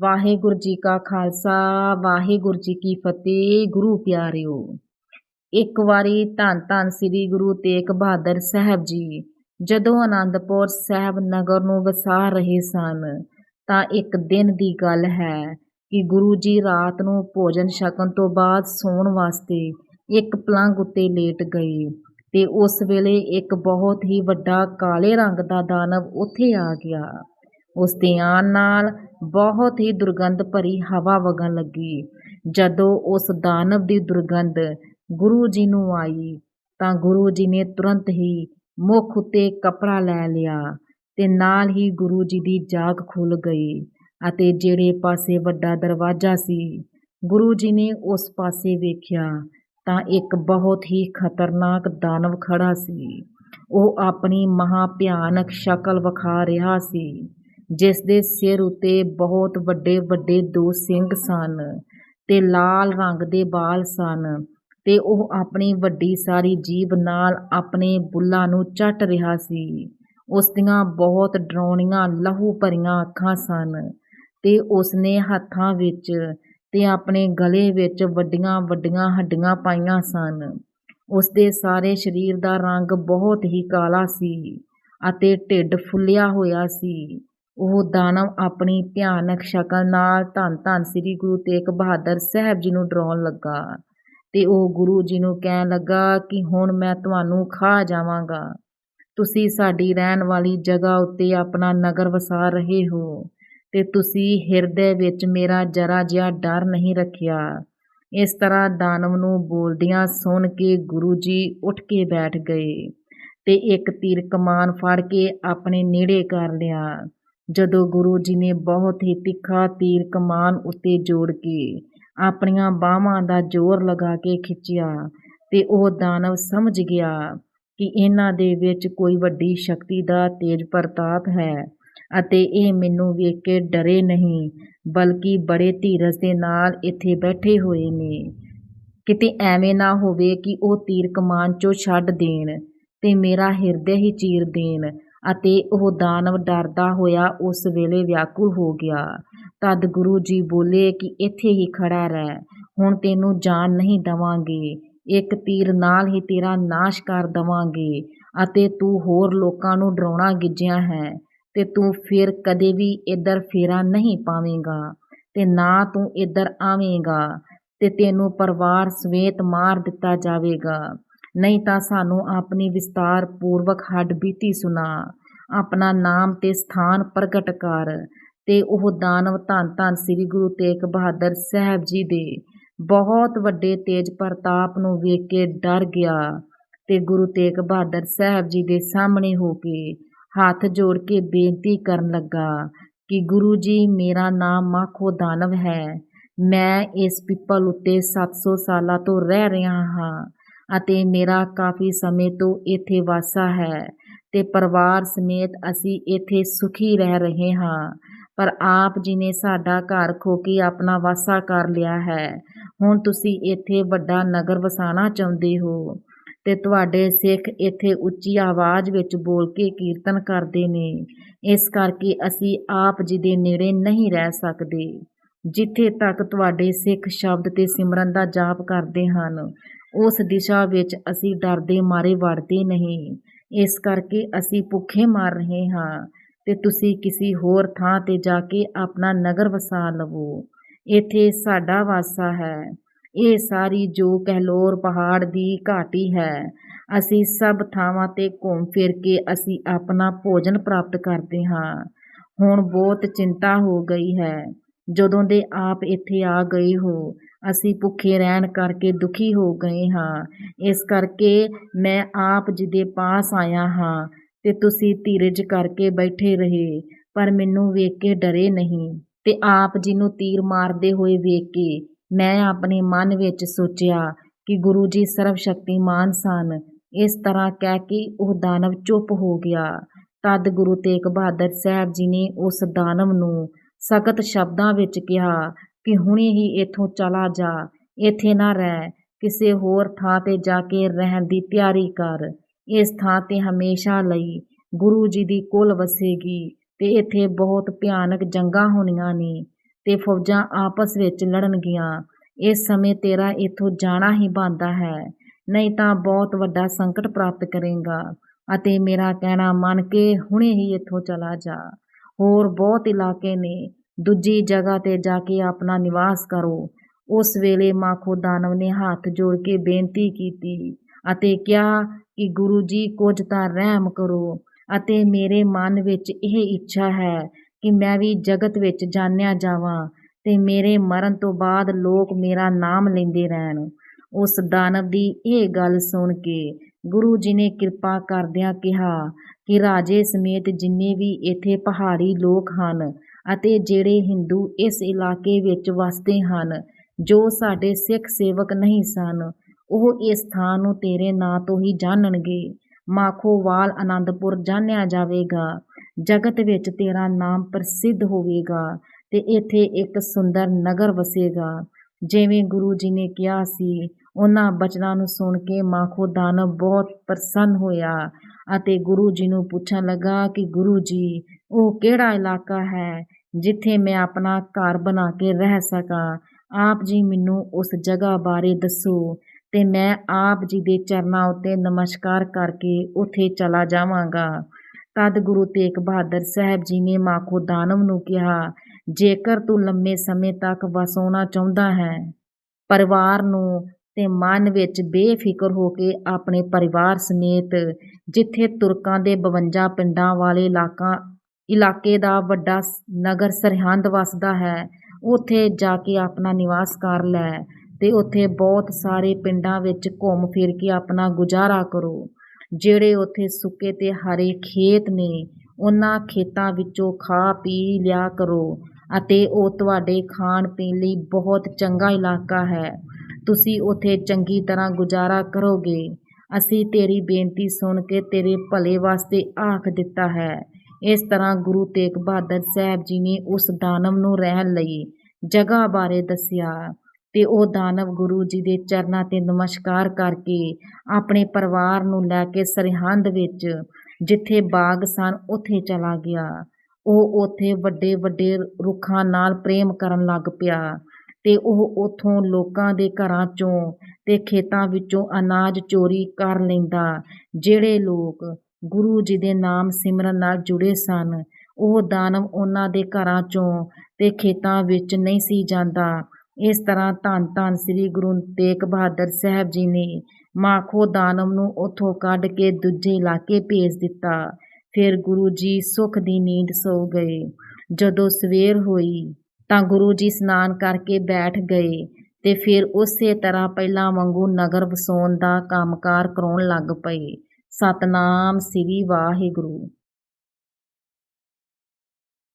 ਵਾਹਿਗੁਰੂ ਜੀ ਕਾ ਖਾਲਸਾ, ਵਾਹਿਗੁਰੂ ਜੀ ਕੀ ਫਤਿਹ। ਗੁਰੂ ਪਿਆਰਿਓ, ਇੱਕ ਵਾਰੀ ਧੰਨ ਧੰਨ ਸ੍ਰੀ ਗੁਰੂ ਤੇਗ ਬਹਾਦਰ ਸਾਹਿਬ ਜੀ, ਜਦੋਂ ਆਨੰਦਪੁਰ ਸਾਹਿਬ ਨਗਰ ਨੂੰ ਵਸਾ ਰਹੇ ਸਨ, ਤਾਂ ਇੱਕ ਦਿਨ ਦੀ ਗੱਲ ਹੈ ਕਿ ਗੁਰੂ ਜੀ ਰਾਤ ਨੂੰ ਭੋਜਨ ਛਕਣ ਤੋਂ ਬਾਅਦ ਸੌਣ ਵਾਸਤੇ ਇੱਕ ਪਲੰਗ ਉੱਤੇ ਲੇਟ ਗਏ ਤੇ ਉਸ ਵੇਲੇ ਇੱਕ ਬਹੁਤ ਹੀ ਵੱਡਾ ਕਾਲੇ ਰੰਗ ਦਾ ਦਾਨਵ ਉੱਥੇ ਆ ਗਿਆ। ਉਸ ਦੇ ਆਉਣ ਨਾਲ ਬਹੁਤ ਹੀ ਦੁਰਗੰਧ ਭਰੀ ਹਵਾ ਵਗਣ ਲੱਗੀ। ਜਦੋਂ ਉਸ ਦਾਨਵ ਦੀ ਦੁਰਗੰਧ ਗੁਰੂ ਜੀ ਨੂੰ ਆਈ, ਤਾਂ ਗੁਰੂ ਜੀ ਨੇ ਤੁਰੰਤ ਹੀ ਮੁੱਖ ਉੱਤੇ ਕਪੜਾ ਲੈ ਲਿਆ ਤੇ ਨਾਲ ਹੀ ਗੁਰੂ ਜੀ ਦੀ ਜਾਗ ਖੁੱਲ ਗਈ ਅਤੇ ਜਿਹੜੇ ਪਾਸੇ ਵੱਡਾ ਦਰਵਾਜ਼ਾ ਸੀ, ਗੁਰੂ ਜੀ ਨੇ ਉਸ ਪਾਸੇ ਵੇਖਿਆ ਤਾਂ ਇੱਕ ਬਹੁਤ ਹੀ ਖਤਰਨਾਕ ਦਾਨਵ ਖੜਾ ਸੀ। ਉਹ ਆਪਣੀ ਮਹਾ ਭਿਆਨਕ ਸ਼ਕਲ ਵਿਖਾ ਰਿਹਾ ਸੀ। ਜਿਸ ਦੇ ਸਿਰ ਉੱਤੇ ਬਹੁਤ ਵੱਡੇ ਵੱਡੇ ਦੋ ਸਿੰਘ ਸਨ ਤੇ ਲਾਲ ਰੰਗ ਦੇ ਬਾਲ ਸਨ ਤੇ ਉਹ ਆਪਣੀ ਵੱਡੀ ਸਾਰੀ ਜੀਭ ਨਾਲ ਆਪਣੇ ਬੁੱਲਾਂ ਨੂੰ ਚੱਟ ਰਿਹਾ ਸੀ। ਉਸ ਦੀਆਂ ਬਹੁਤ ਡਰਾਉਣੀਆਂ ਲਹੂ ਭਰੀਆਂ ਅੱਖਾਂ ਸਨ ਤੇ ਉਸਨੇ ਹੱਥਾਂ ਵਿੱਚ ਤੇ ਆਪਣੇ ਗਲੇ ਵਿੱਚ ਵੱਡੀਆਂ ਵੱਡੀਆਂ ਹੱਡੀਆਂ ਪਾਈਆਂ ਸਨ। ਉਸਦੇ ਸਾਰੇ ਸਰੀਰ ਦਾ ਰੰਗ ਬਹੁਤ ਹੀ ਕਾਲਾ ਸੀ ਅਤੇ ਢਿੱਡ ਫੁੱਲਿਆ ਹੋਇਆ ਸੀ। ਉਹ ਦਾਨਵ ਆਪਣੀ ਭਿਆਨਕ ਸ਼ਕਲ ਨਾਲ ਧੰਨ ਧੰਨ ਸ੍ਰੀ ਗੁਰੂ ਤੇਗ ਬਹਾਦਰ ਸਾਹਿਬ ਜੀ ਨੂੰ ਡਰਾਉਣ ਲੱਗਾ ਤੇ ਉਹ ਗੁਰੂ ਜੀ ਨੂੰ ਕਹਿਣ ਲੱਗਾ ਕਿ ਹੁਣ ਮੈਂ ਤੁਹਾਨੂੰ ਖਾ ਜਾਵਾਂਗਾ। ਤੁਸੀਂ ਸਾਡੀ ਰਹਿਣ ਵਾਲੀ ਜਗ੍ਹਾ ਉੱਤੇ ਆਪਣਾ ਨਗਰ ਵਸਾ ਰਹੇ ਹੋ ਤੇ ਤੁਸੀਂ ਹਿਰਦੇ ਵਿੱਚ ਮੇਰਾ ਜਰਾ ਜਿਹਾ ਡਰ ਨਹੀਂ ਰੱਖਿਆ। ਇਸ ਤਰ੍ਹਾਂ ਦਾਨਵ ਨੂੰ ਬੋਲਦਿਆਂ ਸੁਣ ਕੇ ਗੁਰੂ ਜੀ ਉੱਠ ਕੇ ਬੈਠ ਗਏ ਤੇ ਇੱਕ ਤੀਰ ਕਮਾਨ ਫੜ ਕੇ ਆਪਣੇ ਨੇੜੇ ਕਰ ਲਿਆ। ਜਦੋਂ ਗੁਰੂ ਜੀ ਨੇ ਬਹੁਤ ਹੀ ਤਿੱਖਾ ਤੀਰ ਕਮਾਨ ਉੱਤੇ ਜੋੜ ਕੇ ਆਪਣੀਆਂ ਬਾਹਾਂ ਦਾ ਜ਼ੋਰ ਲਗਾ ਕੇ ਖਿੱਚਿਆ ਤੇ ਉਹ ਦਾਨਵ ਸਮਝ ਗਿਆ ਕਿ ਇਹਨਾਂ ਦੇ ਵਿੱਚ ਕੋਈ ਵੱਡੀ ਸ਼ਕਤੀ ਦਾ ਤੇਜ ਪ੍ਰਤਾਪ ਹੈ ਅਤੇ ਇਹ ਮੈਨੂੰ ਵੇਖ ਕੇ ਡਰੇ ਨਹੀਂ, ਬਲਕਿ ਬੜੇ ਧੀਰਜ ਦੇ ਨਾਲ ਇੱਥੇ ਬੈਠੇ ਹੋਏ ਨੇ। ਕਿਤੇ ਐਵੇਂ ਨਾ ਹੋਵੇ ਕਿ ਉਹ ਤੀਰ ਕਮਾਨ ਚੋਂ ਛੱਡ ਦੇਣ ਤੇ ਮੇਰਾ ਹਿਰਦੇ ਹੀ ਚੀਰ ਦੇਣ। ਅਤੇ ਉਹ ਦਾਨਵ ਡਰਦਾ ਹੋਇਆ ਉਸ ਵੇਲੇ ਵਿਆਕੁਲ ਹੋ ਗਿਆ। ਤਦ ਗੁਰੂ ਜੀ ਬੋਲੇ ਕਿ ਇੱਥੇ ਹੀ ਖੜਾ ਰਹਿ, ਹੁਣ ਤੈਨੂੰ ਜਾਨ ਨਹੀਂ ਦਵਾਂਗੇ। ਇੱਕ ਤੀਰ ਨਾਲ ਹੀ ਤੇਰਾ ਨਾਸ਼ ਕਰ ਦਵਾਂਗੇ ਅਤੇ ਤੂੰ ਹੋਰ ਲੋਕਾਂ ਨੂੰ ਡਰਾਉਣਾ ਗਿੱਜਿਆ ਹੈ ਤੇ ਤੂੰ ਫਿਰ ਕਦੇ ਵੀ ਇੱਧਰ ਫੇਰਾ ਨਹੀਂ ਪਾਵੇਂਗਾ ਤੇ ਨਾ ਤੂੰ ਇੱਧਰ ਆਵੇਂਗਾ ਤੇ ਤੈਨੂੰ ਪਰਿਵਾਰ ਸਮੇਤ ਮਾਰ ਦਿੱਤਾ ਜਾਵੇਗਾ। ਨਹੀਂ ਤਾਂ ਸਾਨੂੰ ਆਪਣੀ ਵਿਸਤਾਰ ਪੂਰਵਕ ਹੱਡ ਬੀਤੀ ਸੁਣਾ। ਆਪਣਾ ਨਾਮ ਤੇ ਸਥਾਨ ਪ੍ਰਗਟ ਕਰ ਤੇ ਉਹ ਦਾਨਵ ਧੰਨ ਧੰਨ ਸ੍ਰੀ ਗੁਰੂ ਤੇਗ ਬਹਾਦਰ ਸਾਹਿਬ ਜੀ ਦੇ ਬਹੁਤ ਵੱਡੇ ਤੇਜ ਪ੍ਰਤਾਪ ਨੂੰ ਵੇਖ ਕੇ ਡਰ ਗਿਆ ਤੇ ਗੁਰੂ ਤੇਗ ਬਹਾਦਰ ਸਾਹਿਬ ਜੀ ਦੇ ਸਾਹਮਣੇ ਹੋ ਕੇ ਹੱਥ ਜੋੜ ਕੇ ਬੇਨਤੀ ਕਰਨ ਲੱਗਾ ਕਿ ਗੁਰੂ ਜੀ, ਮੇਰਾ ਨਾਮ ਮਾਖੋ ਦਾਨਵ ਹੈ। ਮੈਂ ਇਸ ਪਿੱਪਲ ਉੱਤੇ 700 ਸਾਲਾਂ ਤੋਂ ਰਹਿ ਰਿਹਾ ਹਾਂ। ਅਤੇ ਮੇਰਾ ਕਾਫੀ ਸਮੇਂ ਤੋਂ ਇੱਥੇ ਵਾਸਾ ਹੈ ਅਤੇ ਪਰਿਵਾਰ ਸਮੇਤ ਅਸੀਂ ਇੱਥੇ ਸੁਖੀ ਰਹਿ ਰਹੇ ਹਾਂ। ਪਰ ਆਪ ਜੀ ਨੇ ਸਾਡਾ ਘਰ ਖੋ ਕੇ ਆਪਣਾ ਵਾਸਾ ਕਰ ਲਿਆ ਹੈ। ਹੁਣ ਤੁਸੀਂ ਇੱਥੇ ਵੱਡਾ ਨਗਰ ਵਸਾਣਾ ਚਾਹੁੰਦੇ ਹੋ ਅਤੇ ਤੁਹਾਡੇ ਸਿੱਖ ਇੱਥੇ ਉੱਚੀ ਆਵਾਜ਼ ਵਿੱਚ ਬੋਲ ਕੇ ਕੀਰਤਨ ਕਰਦੇ ਨੇ। ਇਸ ਕਰਕੇ ਅਸੀਂ ਆਪ ਜੀ ਦੇ ਨੇੜੇ ਨਹੀਂ ਰਹਿ ਸਕਦੇ। ਜਿੱਥੇ ਤੱਕ ਤੁਹਾਡੇ ਸਿੱਖ ਸ਼ਬਦ ਤੇ ਸਿਮਰਨ ਦਾ ਜਾਪ ਕਰਦੇ ਹਨ ਉਸ ਦਿਸ਼ਾ ਵਿੱਚ ਅਸੀਂ ਡਰਦੇ ਮਾਰੇ ਵੜਦੇ ਨਹੀਂ। ਇਸ ਕਰਕੇ ਅਸੀਂ ਭੁੱਖੇ ਮਰ ਰਹੇ ਹਾਂ ਤੇ ਤੁਸੀਂ ਕਿਸੇ ਹੋਰ ਥਾਂ ਤੇ ਜਾ ਕੇ ਆਪਣਾ ਨਗਰ ਵਸਾ ਲਵੋ। ਇੱਥੇ ਸਾਡਾ ਵਾਸਾ ਹੈ। ਇਹ ਸਾਰੀ ਜੋ ਕਹਿਲੋਰ ਪਹਾੜ ਦੀ ਘਾਟੀ ਹੈ, ਅਸੀਂ ਸਭ ਥਾਵਾਂ ਤੇ ਘੁੰਮ ਫਿਰ ਕੇ ਅਸੀਂ ਆਪਣਾ ਭੋਜਨ ਪ੍ਰਾਪਤ ਕਰਦੇ ਹਾਂ। ਹੁਣ ਬਹੁਤ ਚਿੰਤਾ ਹੋ ਗਈ ਹੈ। ਜਦੋਂ ਦੇ ਆਪ ਇੱਥੇ ਆ ਗਏ ਹੋ ਅਸੀਂ ਭੁੱਖੇ ਰਹਿਣ ਕਰਕੇ ਦੁਖੀ ਹੋ ਗਏ ਹਾਂ। ਇਸ ਕਰਕੇ ਮੈਂ ਆਪ ਜੀ ਦੇ ਪਾਸ ਆਇਆ ਹਾਂ ਤੇ ਤੁਸੀਂ ਧੀਰਜ ਕਰਕੇ ਬੈਠੇ ਰਹੇ, ਪਰ ਮੈਨੂੰ ਵੇਖ ਕੇ ਡਰੇ ਨਹੀਂ। ਤੇ ਆਪ ਜੀ ਨੂੰ ਤੀਰ ਮਾਰਦੇ ਹੋਏ ਵੇਖ ਕੇ ਮੈਂ ਆਪਣੇ ਮਨ ਵਿੱਚ ਸੋਚਿਆ ਕਿ ਗੁਰੂ ਜੀ ਸਰਵ ਸ਼ਕਤੀਮਾਨ ਸਨ। ਇਸ ਤਰ੍ਹਾਂ ਕਹਿ ਕੇ ਉਹ ਦਾਨਵ ਚੁੱਪ ਹੋ ਗਿਆ। ਤਦ ਗੁਰੂ ਤੇਗ ਬਹਾਦਰ ਸਾਹਿਬ ਜੀ ਨੇ ਉਸ ਦਾਨਵ ਨੂੰ ਸਖਤ ਸ਼ਬਦਾਂ ਵਿੱਚ ਕਿਹਾ ਕਿ ਹੁਣੇ ਹੀ ਇੱਥੋਂ ਚਲਾ ਜਾ, ਇੱਥੇ ਨਾ ਰਹਿ, ਕਿਸੇ ਹੋਰ ਥਾਂ ਤੇ ਜਾ ਕੇ ਰਹਿਣ ਦੀ ਤਿਆਰੀ ਕਰ। ਇਸ ਥਾਂ ਤੇ ਹਮੇਸ਼ਾ ਲਈ ਗੁਰੂ ਜੀ ਦੀ ਕੋਲ ਵਸੇਗੀ ਤੇ ਇੱਥੇ ਬਹੁਤ ਭਿਆਨਕ ਜੰਗਾਂ ਹੋਣੀਆਂ ਨੇ ਤੇ ਫੌਜਾਂ ਆਪਸ ਵਿੱਚ ਲੜਨਗੀਆਂ। ਇਸ ਸਮੇਂ ਤੇਰਾ ਇੱਥੋਂ ਜਾਣਾ ਹੀ ਬਣਦਾ ਹੈ, ਨਹੀਂ ਤਾਂ ਬਹੁਤ ਵੱਡਾ ਸੰਕਟ ਪ੍ਰਾਪਤ ਕਰੇਗਾ ਅਤੇ ਮੇਰਾ ਕਹਿਣਾ ਮੰਨ ਕੇ ਹੁਣੇ ਹੀ ਇੱਥੋਂ ਚਲਾ ਜਾ। ਹੋਰ ਬਹੁਤ ਇਲਾਕੇ ਨੇ ਦੂਜੀ ਜਗ੍ਹਾ ਤੇ ਜਾ ਕੇ ਆਪਣਾ ਨਿਵਾਸ ਕਰੋ। ਉਸ ਵੇਲੇ ਮਾਖੋ ਦਾਨਵ ਨੇ ਹੱਥ ਜੋੜ ਕੇ ਬੇਨਤੀ ਕੀਤੀ ਅਤੇ ਕਿਹਾ ਕਿ ਗੁਰੂ ਜੀ, ਕੁਝ ਤਾਂ ਰਹਿਮ ਕਰੋ ਅਤੇ ਮੇਰੇ ਮਨ ਵਿੱਚ ਇਹ ਇੱਛਾ ਹੈ ਕਿ ਮੈਂ ਵੀ ਜਗਤ ਵਿੱਚ ਜਾਣਿਆ ਜਾਵਾਂ ਤੇ ਮੇਰੇ ਮਰਨ ਤੋਂ ਬਾਅਦ ਲੋਕ ਮੇਰਾ ਨਾਮ ਲੈਂਦੇ ਰਹਿਣ। ਉਸ ਦਾਨਵ ਦੀ ਇਹ ਗੱਲ ਸੁਣ ਕੇ ਗੁਰੂ ਜੀ ਨੇ ਕਿਰਪਾ ਕਰਦਿਆਂ ਕਿਹਾ ਕਿ ਰਾਜੇ ਸਮੇਤ ਜਿੰਨੇ ਵੀ ਇੱਥੇ ਪਹਾੜੀ ਲੋਕ ਹਨ ਅਤੇ ਜਿਹੜੇ ਹਿੰਦੂ ਇਸ ਇਲਾਕੇ ਵਿੱਚ ਵਸਦੇ ਹਨ, ਜੋ ਸਾਡੇ ਸਿੱਖ ਸੇਵਕ ਨਹੀਂ ਸਨ, ਉਹ ਇਸ ਥਾਂ ਨੂੰ ਤੇਰੇ ਨਾਂ ਤੋਂ ਹੀ ਜਾਣਨਗੇ। ਮਾਖੋਵਾਲ ਆਨੰਦਪੁਰ ਜਾਣਿਆ ਜਾਵੇਗਾ। ਜਗਤ ਵਿੱਚ ਤੇਰਾ ਨਾਮ ਪ੍ਰਸਿੱਧ ਹੋਵੇਗਾ ਤੇ ਇੱਥੇ ਇੱਕ ਸੁੰਦਰ ਨਗਰ ਵਸੇਗਾ। ਜਿਵੇਂ ਗੁਰੂ ਜੀ ਨੇ ਕਿਹਾ ਸੀ, ਉਹਨਾਂ ਬਚਨਾਂ ਨੂੰ ਸੁਣ ਕੇ ਮਾਖੋ ਦਾਨਵ ਬਹੁਤ ਪ੍ਰਸੰਨ ਹੋਇਆ ਅਤੇ ਗੁਰੂ ਜੀ ਨੂੰ ਪੁੱਛਣ ਲੱਗਾ ਕਿ ਗੁਰੂ ਜੀ ਉਹ ਕਿਹੜਾ ਇਲਾਕਾ ਹੈ ਜਿੱਥੇ ਮੈਂ ਆਪਣਾ ਘਰ ਬਣਾ ਕੇ ਰਹਿ ਸਕਾਂ? ਆਪ ਜੀ ਮੈਨੂੰ ਉਸ ਜਗ੍ਹਾ ਬਾਰੇ ਦੱਸੋ ਅਤੇ ਮੈਂ ਆਪ ਜੀ ਦੇ ਚਰਨਾਂ ਉੱਤੇ ਨਮਸਕਾਰ ਕਰਕੇ ਉੱਥੇ ਚਲਾ ਜਾਵਾਂਗਾ। ਤਦ ਗੁਰੂ ਤੇਗ ਬਹਾਦਰ ਸਾਹਿਬ ਜੀ ਨੇ ਮਾਖੋ ਦਾਨਵ ਨੂੰ ਕਿਹਾ, ਜੇਕਰ ਤੂੰ ਲੰਮੇ ਸਮੇਂ ਤੱਕ ਵਸਾਉਣਾ ਚਾਹੁੰਦਾ ਹੈ, ਪਰਿਵਾਰ ਨੂੰ ਤੇ ਮਨ ਵਿੱਚ ਬੇਫਿਕਰ ਹੋ ਕੇ ਆਪਣੇ ਪਰਿਵਾਰ ਸਮੇਤ, ਜਿੱਥੇ ਤੁਰਕਾਂ ਦੇ 52 ਪਿੰਡਾਂ ਵਾਲੇ ਇਲਾਕਾ ਇਲਾਕੇ ਦਾ ਵੱਡਾ ਨਗਰ ਸਰਹੰਦ ਵੱਸਦਾ ਹੈ। ਉੱਥੇ ਜਾ ਕੇ ਆਪਣਾ ਨਿਵਾਸ ਕਰ ਲੈ ਅਤੇ ਉੱਥੇ ਬਹੁਤ ਸਾਰੇ ਪਿੰਡਾਂ ਵਿੱਚ ਘੁੰਮ ਫਿਰ ਕੇ ਆਪਣਾ ਗੁਜ਼ਾਰਾ ਕਰੋ। ਜਿਹੜੇ ਉੱਥੇ ਸੁੱਕੇ ਅਤੇ ਹਰੇ ਖੇਤ ਨੇ, ਉਹਨਾਂ ਖੇਤਾਂ ਵਿੱਚੋਂ ਖਾ ਪੀ ਲਿਆ ਕਰੋ ਅਤੇ ਉਹ ਤੁਹਾਡੇ ਖਾਣ ਪੀਣ ਲਈ ਬਹੁਤ ਚੰਗਾ ਇਲਾਕਾ ਹੈ। ਤੁਸੀਂ ਉੱਥੇ ਚੰਗੀ ਤਰ੍ਹਾਂ ਗੁਜ਼ਾਰਾ ਕਰੋਗੇ। ਅਸੀਂ ਤੇਰੀ ਬੇਨਤੀ ਸੁਣ ਕੇ ਤੇਰੇ ਭਲੇ ਵਾਸਤੇ ਆਖ ਦਿੱਤਾ ਹੈ। ਇਸ ਤਰ੍ਹਾਂ ਗੁਰੂ ਤੇਗ ਬਹਾਦਰ ਸਾਹਿਬ ਜੀ ਨੇ ਉਸ ਦਾਨਵ ਨੂੰ ਰਹਿਣ ਲਈ ਜਗ੍ਹਾ ਬਾਰੇ ਦੱਸਿਆ ਤੇ ਉਹ ਦਾਨਵ ਗੁਰੂ ਜੀ ਦੇ ਚਰਨਾਂ ਤੇ ਨਮਸਕਾਰ ਕਰਕੇ ਆਪਣੇ ਪਰਿਵਾਰ ਨੂੰ ਲੈ ਕੇ ਸਰਹੰਦ ਵਿੱਚ, ਜਿੱਥੇ ਬਾਗ ਸਨ, ਉੱਥੇ ਚਲਾ ਗਿਆ। ਉਹ ਉੱਥੇ ਵੱਡੇ ਵੱਡੇ ਰੁੱਖਾਂ ਨਾਲ ਪ੍ਰੇਮ ਕਰਨ ਲੱਗ ਪਿਆ ਤੇ ਉਹ ਉਥੋਂ ਲੋਕਾਂ ਦੇ ਘਰਾਂ ਚੋਂ ਤੇ ਖੇਤਾਂ ਵਿੱਚੋਂ ਅਨਾਜ ਚੋਰੀ ਕਰ ਲੈਂਦਾ, ਜਿਹੜੇ ਲੋਕ ਗੁਰੂ ਜੀ ਦੇ ਨਾਮ ਸਿਮਰਨ ਨਾਲ ਜੁੜੇ ਸਨ। ਉਹ ਦਾਨਵ ਉਹਨਾਂ ਦੇ ਘਰਾਂ ਚੋਂ ਤੇ ਖੇਤਾਂ ਵਿੱਚ ਨਹੀਂ ਸੀ ਜਾਂਦਾ। ਇਸ ਤਰ੍ਹਾਂ ਧੰਨ ਧੰਨ ਸ੍ਰੀ ਗੁਰੂ ਤੇਗ ਬਹਾਦਰ ਸਾਹਿਬ ਜੀ ਨੇ ਮਾਖੋ ਦਾਨਵ ਨੂੰ ਉੱਥੋਂ ਕੱਢ ਕੇ ਦੂਜੇ ਇਲਾਕੇ ਭੇਜ ਦਿੱਤਾ। ਫਿਰ ਗੁਰੂ ਜੀ ਸੁੱਖ ਦੀ ਨੀਂਦ ਸੋ ਗਏ। ਜਦੋਂ ਸਵੇਰ ਹੋਈ ਤਾਂ ਗੁਰੂ ਜੀ ਇਸ਼ਨਾਨ ਕਰਕੇ ਬੈਠ ਗਏ ਤੇ ਫਿਰ ਉਸੇ ਤਰ੍ਹਾਂ ਪਹਿਲਾਂ ਵਾਂਗੂ ਨਗਰ ਵਸਾਉਣ ਦਾ ਕੰਮਕਾਰ ਕਰਾਉਣ ਲੱਗ ਪਏ। ਸਤਨਾਮ ਸ੍ਰੀ ਵਾਹਿਗੁਰੂ।